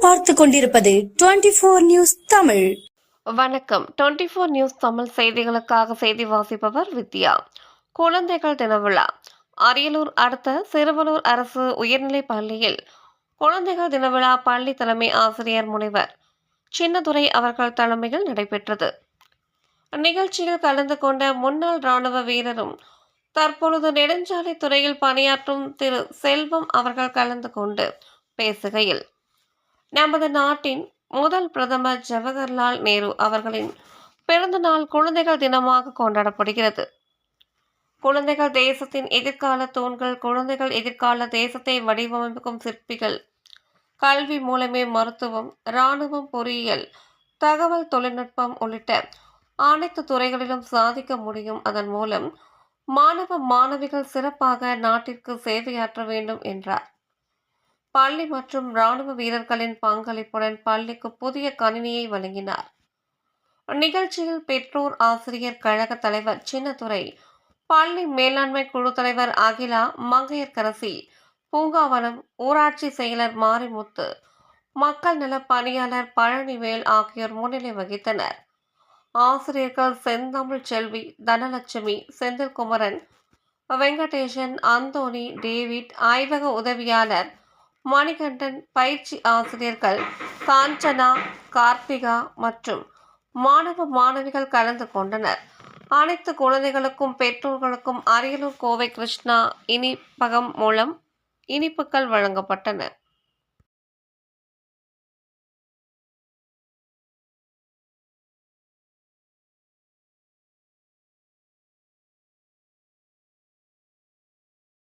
பார்த்து கொண்டிருப்பது twenty four news Tamil. வணக்கம். டுவெண்ட்டி ஃபோர் நியூஸ் தமிழ் செய்திகளுக்காக செய்தி வாசிப்பவர் வித்யா. குழந்தைகள் தின விழா. அரியலூர் அடுத்த சிறுவலூர் அரசு உயர்நிலைப் பள்ளியில் குழந்தைகள் தின விழா பள்ளி தலைமை ஆசிரியர் முனைவர் சின்னதுரை அவர்கள் தலைமையில் நடைபெற்றது. நிகழ்ச்சியில் கலந்து கொண்ட முன்னாள் ராணுவ வீரரும் தற்பொழுது நெடுஞ்சாலை துறையில் பணியாற்றும் திரு செல்வம் அவர்கள் கலந்து கொண்டு பேசுகையில் நமது நாட்டின் முதல் பிரதமர் ஜவஹர்லால் நேரு அவர்களின் பிறந்த நாள் குழந்தைகள் தினமாக கொண்டாடப்படுகிறது. குழந்தைகள் தேசத்தின் எதிர்கால தூண்கள் குழந்தைகள் எதிர்கால தேசத்தை வடிவமைக்கும் சிற்பிகள் கல்வி மூலமே மருத்துவம் இராணுவம் பொறியியல் தகவல் தொழில்நுட்பம் உள்ளிட்ட அனைத்து துறைகளிலும் சாதிக்க முடியும். அதன் மூலம் மாணவ மாணவிகள் சிறப்பாக நாட்டிற்கு சேவையாற்ற வேண்டும் என்றார். பள்ளி மற்றும் ராணுவ வீரர்களின் பங்களிப்புடன் பள்ளிக்கு புதிய கணினியை வழங்கினார். நிகழ்ச்சியில் பெற்றோர் ஆசிரியர் கழக தலைவர் சின்னதுரை பள்ளி மேலாண்மை குழு தலைவர் அகிலா மங்கையர்கரசி பூங்காவனம் ஊராட்சி செயலர் மாரிமுத்து மக்கள் நல பணியாளர் பழனிவேல் ஆகியோர் முன்னிலை வகித்தனர். ஆசிரியர்கள் செந்தமிழ் செல்வி தனலட்சுமி செந்தில்குமரன் வெங்கடேசன் அந்தோனி டேவிட் ஆய்வக உதவியாளர் மணிகண்டன் பயிற்சி ஆசிரியர்கள் காஞ்சனா கார்த்திகா மற்றும் மாணவ மாணவிகள் கலந்து கொண்டனர். அனைத்து குழந்தைகளுக்கும் பெற்றோர்களுக்கும் அரியலூர் கோவை கிருஷ்ணா இனிப்பகம் மூலம் இனிப்புகள் வழங்கப்பட்டன.